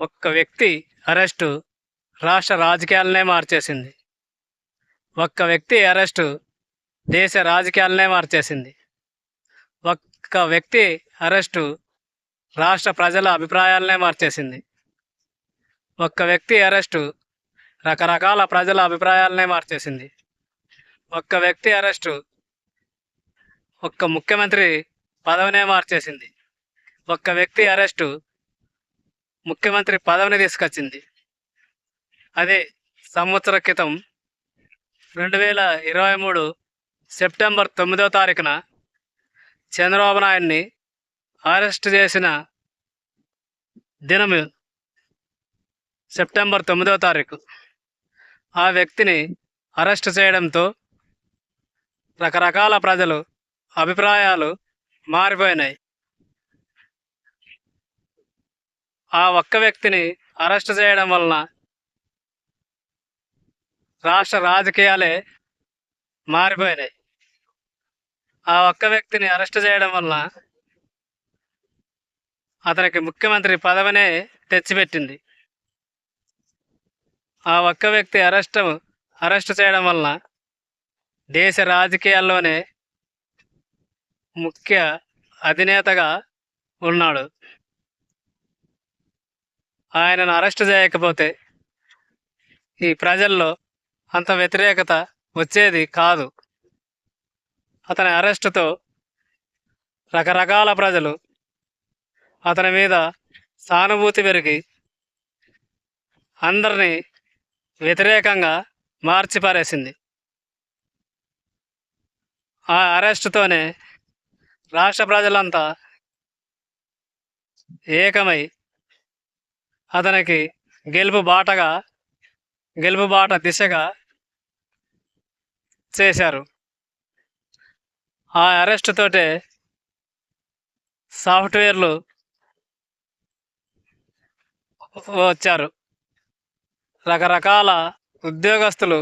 ఒక్క వ్యక్తి అరెస్టు రాష్ట్ర రాజకీయాలనే మార్చేసింది. ఒక్క వ్యక్తి అరెస్టు దేశ రాజకీయాలనే మార్చేసింది. ఒక్క వ్యక్తి అరెస్టు రాష్ట్ర ప్రజల అభిప్రాయాలనే మార్చేసింది. ఒక్క వ్యక్తి అరెస్టు రకరకాల ప్రజల అభిప్రాయాలనే మార్చేసింది. ఒక్క వ్యక్తి అరెస్టు ఒక్క ముఖ్యమంత్రి పదవినే మార్చేసింది. ఒక్క వ్యక్తి అరెస్టు ముఖ్యమంత్రి పదవిని తీసుకొచ్చింది. అదే సంవత్సర క్రితం రెండు వేల ఇరవై మూడు సెప్టెంబర్ తొమ్మిదో తారీఖున చంద్రబాబు నాయుడిని అరెస్ట్ చేసిన దినము సెప్టెంబర్ తొమ్మిదో తారీఖు. ఆ వ్యక్తిని అరెస్ట్ చేయడంతో రకరకాల ప్రజలు అభిప్రాయాలు మారిపోయినాయి. ఆ ఒక్క వ్యక్తిని అరెస్ట్ చేయడం వలన రాష్ట్ర రాజకీయాలే మారిపోయినాయి. ఆ ఒక్క వ్యక్తిని అరెస్ట్ చేయడం వలన అతనికి ముఖ్యమంత్రి పదవినే తెచ్చిపెట్టింది. ఆ ఒక్క వ్యక్తి అరెస్ట్ అరెస్ట్ చేయడం వలన దేశ రాజకీయాల్లోనే ముఖ్య అధినేతగా ఉన్నాడు. ఆయనను అరెస్ట్ చేయకపోతే ఈ ప్రజల్లో అంత వ్యతిరేకత వచ్చేది కాదు. అతని అరెస్టుతో రకరకాల ప్రజలు అతని మీద సానుభూతి పెరిగి అందరినీ వ్యతిరేకంగా మార్చిపారేసింది. ఆ అరెస్టుతోనే రాష్ట్ర ప్రజలంతా ఏకమై అతనికి గెలుపు బాటగా గెలుపు బాట దిశగా చేశారు. ఆ అరెస్ట్ తోటే సాఫ్ట్వేర్లు వచ్చారు. రకరకాల ఉద్యోగస్తులు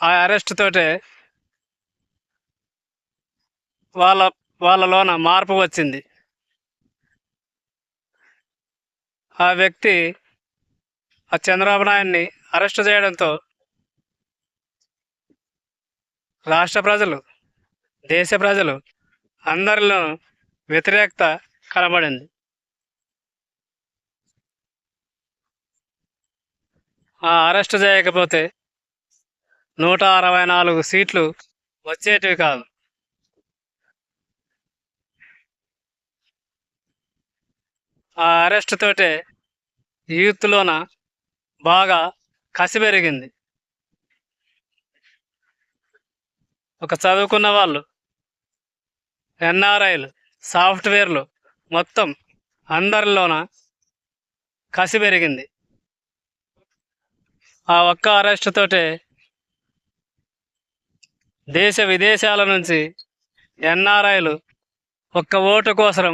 ఆ అరెస్ట్ తోటే వాళ్ళ వాళ్ళలోన మార్పు వచ్చింది. ఆ వ్యక్తి ఆ చంద్రబాబు నాయుడిని అరెస్ట్ చేయడంతో రాష్ట్ర ప్రజలు దేశ ప్రజలు అందరిలో వ్యతిరేకత కనబడింది. ఆ అరెస్ట్ చేయకపోతే నూట అరవై నాలుగు సీట్లు వచ్చేటివి కాదు. ఆ అరెస్ట్ తోటే యూత్లోన బాగా కసి పెరిగింది ఒక చదువుకున్న వాళ్ళు ఎన్ఆర్ఐలు సాఫ్ట్వేర్లు మొత్తం అందరిలోన కసి పెరిగింది ఆ ఒక్క అరెస్టుతోటే దేశ విదేశాల నుంచి ఎన్ఆర్ఐలు ఒక్క ఓటు కోసం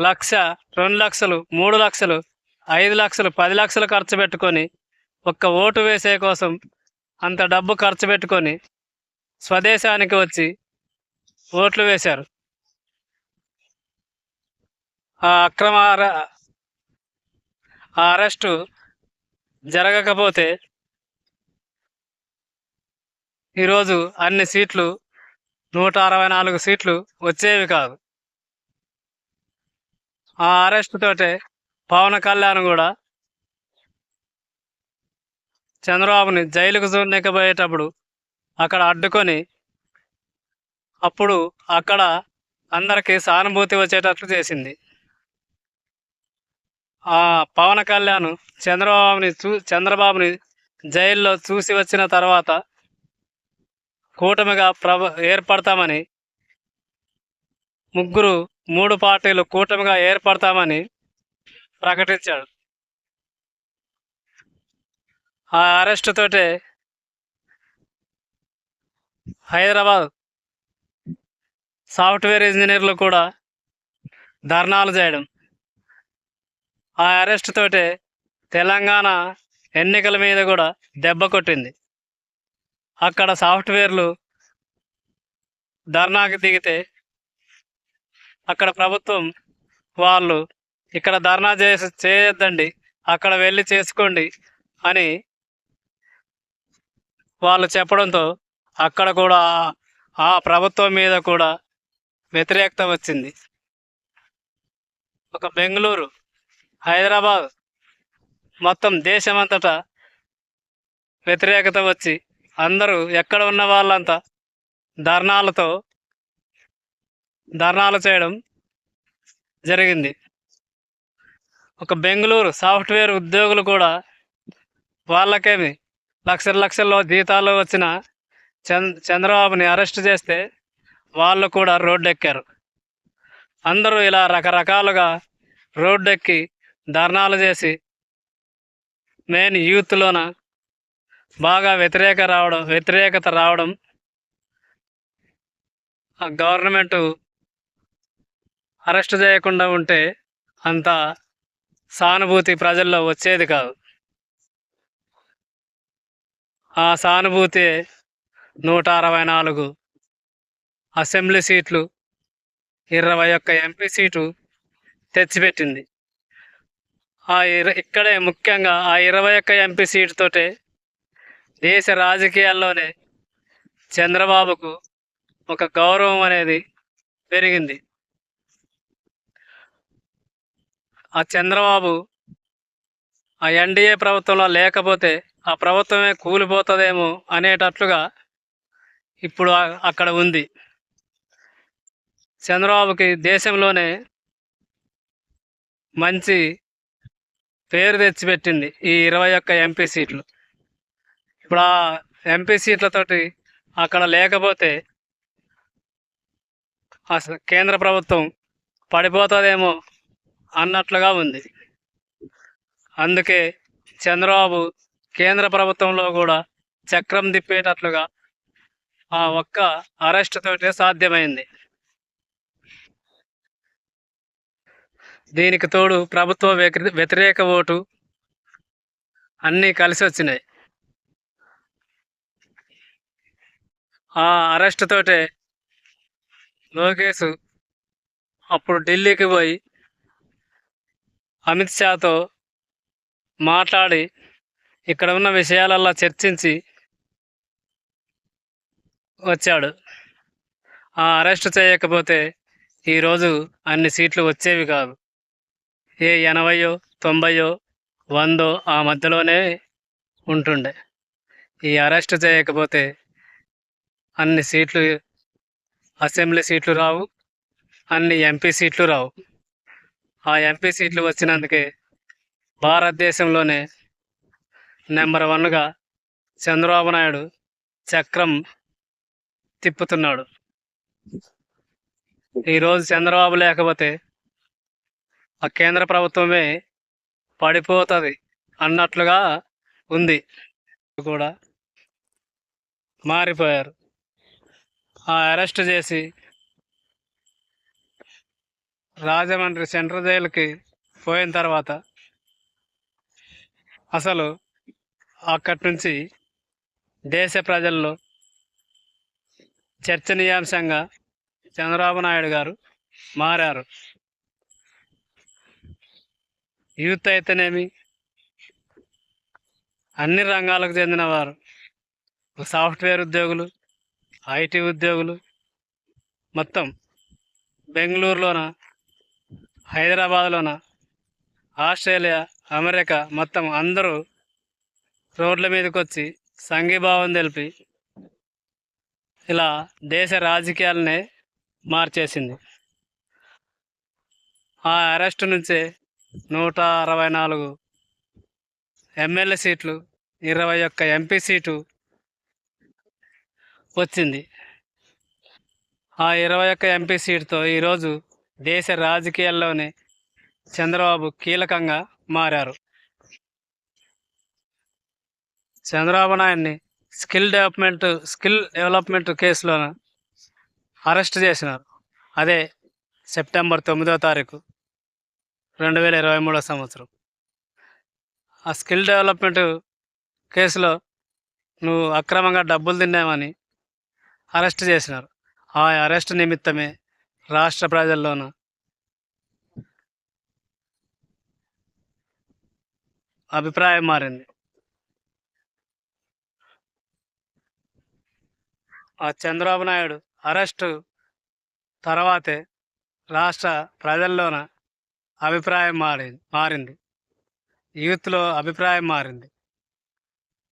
లక్ష రెండు లక్షలు మూడు లక్షలు ఐదు లక్షలు పది లక్షలు ఖర్చు పెట్టుకొని ఒక్క ఓటు వేసే కోసం అంత డబ్బు ఖర్చు పెట్టుకొని స్వదేశానికి వచ్చి ఓట్లు వేశారు. ఆ అక్రమ అర- ఆ అరెస్టు జరగకపోతే ఈరోజు అన్ని సీట్లు నూట అరవై నాలుగు సీట్లు వచ్చేవి కాదు. ఆ అరెస్ట్ తోటే పవన్ కళ్యాణ్ కూడా చంద్రబాబుని జైలుకు చూడలేకపోయేటప్పుడు అక్కడ అడ్డుకొని అప్పుడు అక్కడ అందరికీ సానుభూతి వచ్చేటట్లు చేసింది. ఆ పవన్ కళ్యాణ్ చంద్రబాబుని చూ చంద్రబాబుని జైల్లో చూసి వచ్చిన తర్వాత కూటమిగా ప్రభ ఏర్పడతామని ముగ్గురు మూడు పార్టీలు కూటమిగా ఏర్పడతామని ప్రకటించాడు. ఆ అరెస్ట్ తోటే హైదరాబాద్ సాఫ్ట్వేర్ ఇంజనీర్లు కూడా ధర్నాలు చేయడం. ఆ అరెస్ట్ తోటే తెలంగాణ ఎన్నికల మీద కూడా దెబ్బ కొట్టింది. అక్కడ సాఫ్ట్వేర్లు ధర్నాకి దిగితే అక్కడ ప్రభుత్వం వాళ్ళు ఇక్కడ ధర్నా చేసి చేయొద్దండి అక్కడ వెళ్ళి చేసుకోండి అని వాళ్ళు చెప్పడంతో అక్కడ కూడా ఆ ప్రభుత్వం మీద కూడా వ్యతిరేకత వచ్చింది. ఒక బెంగళూరు హైదరాబాద్ మొత్తం దేశమంతటా వ్యతిరేకత వచ్చి అందరూ ఎక్కడ ఉన్న వాళ్ళంతా ధర్నాలతో ధర్నాలు చేయడం జరిగింది. ఒక బెంగళూరు సాఫ్ట్వేర్ ఉద్యోగులు కూడా వాళ్ళకేమి లక్షల లక్షల్లో జీతాలు వచ్చిన చంద్ చంద్రబాబుని అరెస్ట్ చేస్తే వాళ్ళు కూడా రోడ్డు ఎక్కారు అందరూ ఇలా రకరకాలుగా రోడ్డు ఎక్కి ధర్నాలు చేసి మెయిన్ యూత్లోన బాగా వ్యతిరేక రావడం వ్యతిరేకత రావడం గవర్నమెంటు గవర్నమెంట్ అరెస్ట్ చేయకుండా ఉంటే అంత సానుభూతి ప్రజల్లో వచ్చేది కాదు. ఆ సానుభూతి నూట అరవై నాలుగు అసెంబ్లీ సీట్లు ఇరవై ఒక్క ఎంపీ సీటు తెచ్చిపెట్టింది. ఆ ఇర ఇక్కడే ముఖ్యంగా ఆ ఇరవై ఒక్క ఎంపీ సీటుతోటే దేశ రాజకీయాల్లోనే చంద్రబాబుకు ఒక గౌరవం అనేది పెరిగింది. ఆ చంద్రబాబు ఆ ఎన్డీఏ ప్రభుత్వంలో లేకపోతే ఆ ప్రభుత్వమే కూలిపోతుందేమో అనేటట్లుగా ఇప్పుడు అక్కడ ఉంది. చంద్రబాబుకి దేశంలోనే మంచి పేరు తెచ్చిపెట్టింది ఈ ఇరవై ఒక్క ఎంపీ సీట్లు. ఇప్పుడు ఆ ఎంపీ సీట్లతోటి అక్కడ లేకపోతే అసలు కేంద్ర ప్రభుత్వం పడిపోతుందేమో అన్నట్లుగా ఉంది. అందుకే చంద్రబాబు కేంద్ర ప్రభుత్వంలో కూడా చక్రం తిప్పేటట్లుగా ఆ ఒక్క అరెస్ట్ తోటే సాధ్యమైంది. దీనికి తోడు ప్రభుత్వ వ్యతిరేక ఓటు అన్నీ కలిసి వచ్చినాయి. ఆ అరెస్ట్ తోటే లోకేష్ అప్పుడు ఢిల్లీకి పోయి అమిత్ షాతో మాట్లాడి ఇక్కడ ఉన్న విషయాలల్లా చర్చించి వచ్చాడు. ఆ అరెస్ట్ చేయకపోతే ఈరోజు అన్ని సీట్లు వచ్చేవి కాదు ఏ ఎనభయో తొంభయో వందో ఆ మధ్యలోనే ఉంటుండే. ఈ అరెస్ట్ చేయకపోతే అన్ని సీట్లు అసెంబ్లీ సీట్లు రావు అన్ని ఎంపీ సీట్లు రావు. ఆ ఎంపీ సీట్లు వచ్చినందుకే భారతదేశంలోనే నెంబర్ వన్గా చంద్రబాబు నాయుడు చక్రం తిప్పుతున్నాడు. ఈరోజు చంద్రబాబు లేకపోతే ఆ కేంద్ర ప్రభుత్వమే పడిపోతుంది అన్నట్లుగా ఉంది. కూడా మారిపోయారు. ఆ అరెస్ట్ చేసి రాజమండ్రి సెంట్రల్ జైలుకి పోయిన తర్వాత అసలు అక్కడి నుంచి దేశ ప్రజల్లో చర్చనీయాంశంగా చంద్రబాబు నాయుడు గారు మారారు. యూత్ అయితేనేమి? అన్ని రంగాలకు చెందిన వారు. సాఫ్ట్వేర్ ఉద్యోగులు ఐటీ ఉద్యోగులు. మొత్తం బెంగళూరులోన హైదరాబాద్లోన ఆస్ట్రేలియా అమెరికా మొత్తం అందరూ రోడ్ల మీదకి వచ్చి సంఘీభావం తెలిపి ఇలా దేశ రాజకీయాలనే మార్చేసింది. ఆ అరెస్ట్ నుంచే నూట అరవై నాలుగు ఎమ్మెల్యే సీట్లు ఇరవై ఒక్క ఎంపీ సీటు వచ్చింది. ఆ ఇరవై ఒక్క ఎంపీ సీటుతో ఈరోజు దేశ రాజకీయాల్లోనే చంద్రబాబు కీలకంగా మారారు. చంద్రబాబు నాయుడిని స్కిల్ డెవలప్మెంట్ స్కిల్ డెవలప్మెంట్ కేసులోన అరెస్ట్ చేసినారు. అదే సెప్టెంబర్ తొమ్మిదో తారీఖు రెండు వేల ఇరవై మూడో సంవత్సరం. ఆ స్కిల్ డెవలప్మెంట్ కేసులో నువ్వు అక్రమంగా డబ్బులు తిన్నావని అరెస్ట్ చేసినారు. ఆ అరెస్ట్ నిమిత్తమే రాష్ట్ర ప్రజల్లోనూ. అభిప్రాయం మారింది. ఆ చంద్రబాబు నాయుడు అరెస్టు తర్వాతే రాష్ట్ర ప్రజల్లోన అభిప్రాయం మారింది మారింది. యూత్లో అభిప్రాయం మారింది.